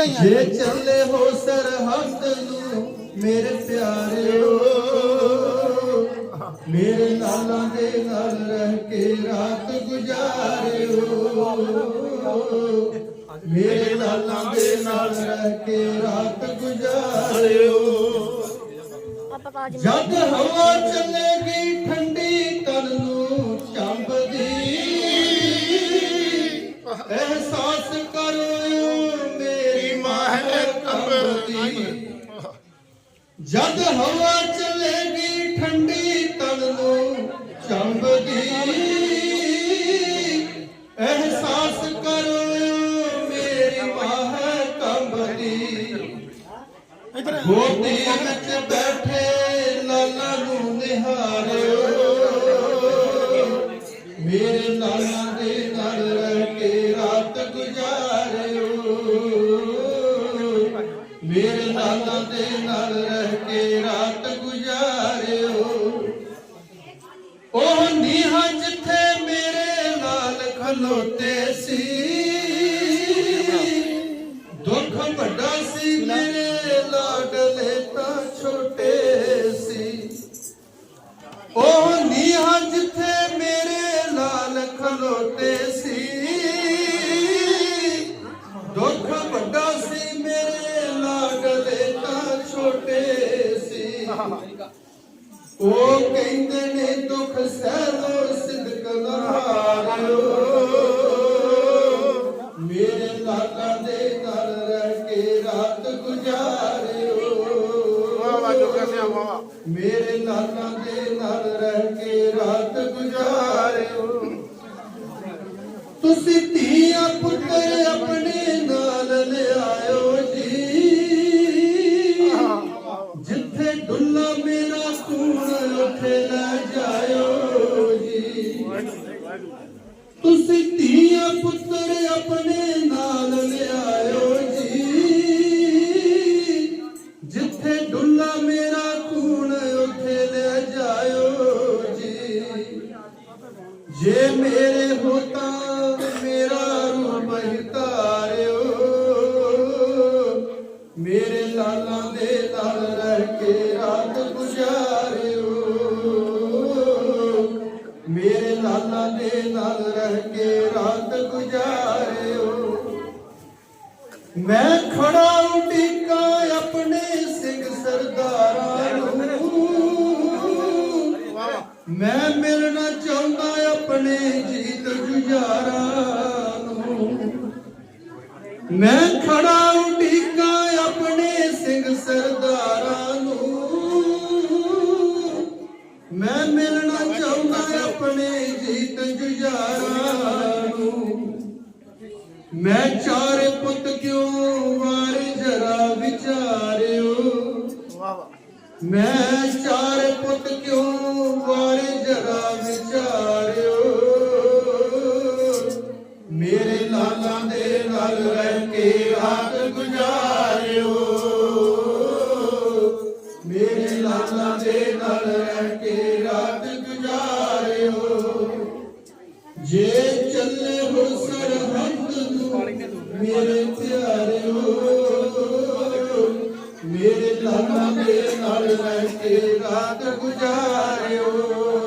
ਪਹਿਲਾਂ ਹੀ ਜੇ ਚੱਲੇ ਹੋ ਸਰਹੱਦ ਨੂੰ ਮੇਰੇ ਪਿਆਰਿਓ ਮੇਰੇ ਨਾਲਾਂ ਦੇ ਨਾਲ ਰਹਿ ਕੇ ਰਾਤ ਗੁਜ਼ਾਰਿਓ। ਮੇਰੇ ਨਾਲਾਂ ਦੇ ਨਾਲ ਰਹਿ ਕੇ ਰਾਤ ਗੁਜ਼ਾਰਿਓ। ਜਦ ਹਵਾ ਚੱਲੇਗੀ ਠੰਡੀ ਜਦ ਹਵਾ ਚੱਲੇਗੀ ਠੰਡੀ ਤਨ ਨੂੰ ਚੰਬਦੀ ਅਹਿਸਾਸ ਕਰੋ ਮੇਰੀ ਮਾਹਰ ਕੰਬਦੀ। ਇਧਰ ਗੋਦੀ ਵਿੱਚ ਬੈਠੇ ਮੇਰੇ ਲਾਲਾ ਦੇ ਨਾਲ ਰਹਿ ਕੇ ਰਾਤ ਗੁਜ਼ਾਰਿਓ। ਉਹ ਨੀਹਾਂ ਜਿੱਥੇ ਮੇਰੇ ਨਾਲ ਖਲੋਤੇ ਸੀ। ਉਹ ਕਹਿੰਦੇ ਨੇ ਦੁੱਖ ਸਹਿਲੋ ਸਿਦਕ ਨਹਾਰਿਓ ਮੇਰੇ ਲਾਲਾ ਦੇ ਨਾਲ ਰਹਿ ਕੇ ਰਾਤ ਗੁਜ਼ਾਰਿਓ। ਵਾਹ ਜੋ ਕਹਿੰਦੇ ਆ ਵਾਹ ਵਾਹ। ਮੇਰੇ ਲਾਲਾ ਦੇ ਨਾਲ ਰਹਿ ਕੇ ਰਾਤ ਗੁਜ਼ਾਰਿਓ। ਤੁਸੀਂ ਲੈ ਜੀ ਤੁਸੀਂ ਧੀਆ ਪੁੱਤਰ ਆਪਣੇ ਨਾਲ ਲਿਆਇਓ ਜੀ। ਜਿੱਥੇ ਡੁੱਲਾ ਮੇਰਾ ਖੂਨ, ਉੱਥੇ ਲੈ ਜਾਇਓ ਜੀ। ਜੇ ਮੇਰੇ ਹੋ ਦੇ ਨਾਲ ਰਹਿ ਕੇ ਰਾਤ ਗੁਜ਼ਾਰਿਓ। ਮੈਂ ਖੜਾ ਉਡੀਕਾਂ ਆਪਣੇ ਸਿੰਘ ਸਰਦਾਰਾਂ ਨੂੰ। ਮੈਂ ਮਿਲਣਾ ਚਾਹੁੰਦਾ ਆਪਣੇ ਜੀਤ ਜੁਝਾਰਾਂ ਨੂੰ। ਮੈਂ ਖੜਾ ਮਿਲਣਾ ਚਾਹੁੰਦਾ ਆਪਣੇ ਜੀਤ ਜੁਝਾਰਾਂ ਨੂੰ। ਮੈਂ ਚਾਰੇ ਪੁੱਤ ਕਿਉਂ ਵਾਰ ਜਰਾ ਵਿਚਾਰਿਓ? ਮੈਂ ਚਾਰ ਪੁੱਤ ਕਿਉਂ ਵਾਰ ਜਰਾ ਵਿਚਾਰਿਓ? ਮੇਰੇ ਲਾਲਾਂ ਦੇ ਨਾਲ ਰਹਿ ਕੇ ਰਾਤ ਗੁਜ਼ਾਰ ਜੇ ਚੱਲੇ ਹੋ ਸਰਹੰਦ ਮੇਰੇ ਪਿਆਰਿਓ ਮੇਰੇ ਲਾਲਾ ਦੇ ਨਾਲ ਰਹਿ ਕੇ ਰਾਤ ਗੁਜ਼ਾਰਿਓ।